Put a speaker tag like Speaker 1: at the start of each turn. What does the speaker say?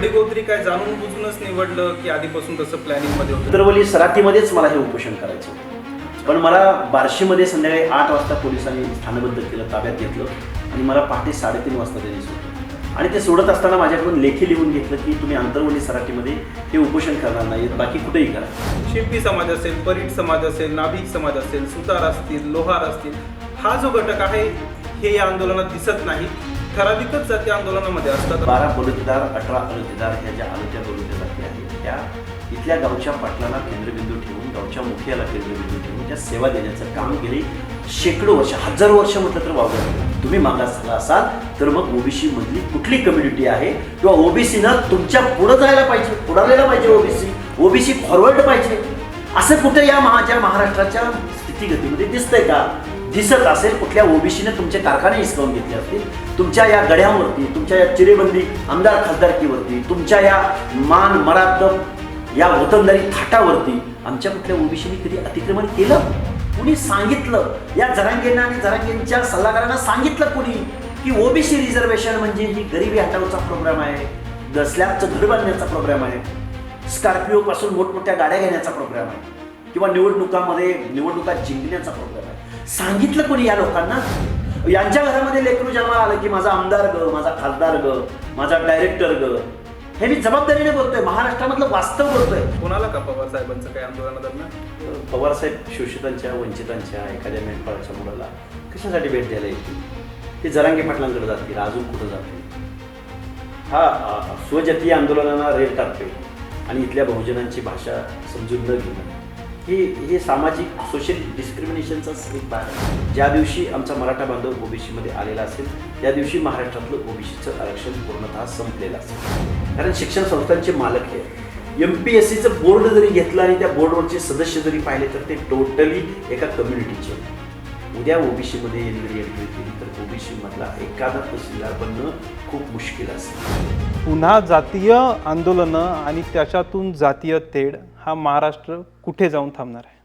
Speaker 1: काय जाणून बुजूनच निवडलं की आधीपासून तसं प्लॅनिंगमध्ये होतं?
Speaker 2: उतरवली सराटीमध्येच मला हे उपोषण करायचं होतं. पण मला बार्शीमध्ये संध्याकाळी आठ वाजता पोलिसांनी स्थानबद्ध केलं ताब्यात घेतलं आणि मला पहाटे साडेतीन वाजता त्यांनी सोडलं आणि ते सोडत असताना माझ्याकडून लेखी लिहून घेतलं की तुम्ही आंतरवली सराटीमध्ये हे उपोषण करणार नाहीत बाकी कुठेही करा.
Speaker 1: शिंपी समाज असेल परीट समाज असेल नाभिक समाज असेल सुतार असतील लोहार असतील हा जो घटक आहे हे या आंदोलनात दिसत नाही. ठराविकच जाती आंदोलनामध्ये असतात.
Speaker 2: बारा बलुतेदार अठरा बलुतेदार ह्या ज्या आलुत्या बलुत्या जाती आहेत त्या इथल्या गावच्या पाटलाला केंद्रबिंदू ठेवून गावच्या मुखियाला केंद्रबिंदू ठेवून त्या सेवा देण्याचं काम गेली शेकडो वर्ष हजारो वर्ष म्हटलं तर वावरत तुम्ही मागासला असाल तर मग ओबीसी मधली कुठली कम्युनिटी आहे? किंवा ओबीसीनं तुमच्या पुढं जायला पाहिजे पुढारायला पाहिजे ओबीसी? ओबीसी फॉरवर्ड पाहिजे. असं कुठे या माझ्या महाराष्ट्राच्या स्थितीगतीमध्ये दिसतंय का? दिसत असेल कुठल्या ओबीसीने तुमचे कारखाने हिसकावून घेतले असतील तुमच्या या गड्यांवरती तुमच्या या चिरेबंदी आमदार खासदारकीवरती तुमच्या या मान मराद या वतनदारी थाटावरती आमच्या कुठल्या ओबीसीने कधी अतिक्रमण केलं? कुणी सांगितलं? या जरांगेंना आणि जरांगेंच्या सल्लागारांना सांगितलं कुणी की ओबीसी रिझर्वेशन म्हणजे ही गरिबी हटावचा प्रोग्राम आहे ग- स्लॅबचं घर बांधण्याचा प्रोग्राम आहे स्कॉर्पिओपासून मोठमोठ्या गाड्या घेण्याचा प्रोग्राम आहे किंवा निवडणुकामध्ये निवडणुका जिंकण्याचा प्रोग्राम आहे. सांगितलं कोणी या लोकांना? यांच्या घरामध्ये लेकरू जन्माला आलं की माझा आमदार ग माझा खासदार ग माझा डायरेक्टर ग. हे मी जबाबदारीने बोलतोय महाराष्ट्रामधलं वास्तव बोलतोय.
Speaker 1: कोणाला का पवार साहेबांचं काय आंदोलनादरम्यान?
Speaker 2: पवारसाहेब शोषितांच्या वंचितांच्या एखाद्या मेंढपाळाच्या मुलाला कशासाठी भेट द्यायला येतील? ते जरांगे पाटलांकडे जातील अजून कुठं जातील? हा स्वजातीय आंदोलनाला रेल टाकतोय आणि इथल्या बहुजनांची भाषा समजून न घेणं. हे हे सामाजिक सोशल डिस्क्रिमिनेशनचाच एक भाग आहे. ज्या दिवशी आमचा मराठा बांधव ओबीसीमध्ये आलेला असेल त्या दिवशी महाराष्ट्रातलं ओबीसीचं आरक्षण पूर्णतः संपलेलं असेल. कारण शिक्षण संस्थांचे मालक हे एम पी एस सीचं बोर्ड जरी घेतलं आणि त्या बोर्डवरचे सदस्य जरी पाहिले तर ते टोटली एका कम्युनिटीचे उद्या ओबीसीमध्ये एनडी एंट्री केली तर ओबीसीमधला एखादा तहसीलदार बनणं खूप मुश्किल असेल.
Speaker 3: पुन्हा जातीय आंदोलनं आणि त्याच्यातून जातीय तेढ. हा महाराष्ट्र कुठे जाऊन थांबणार आहे?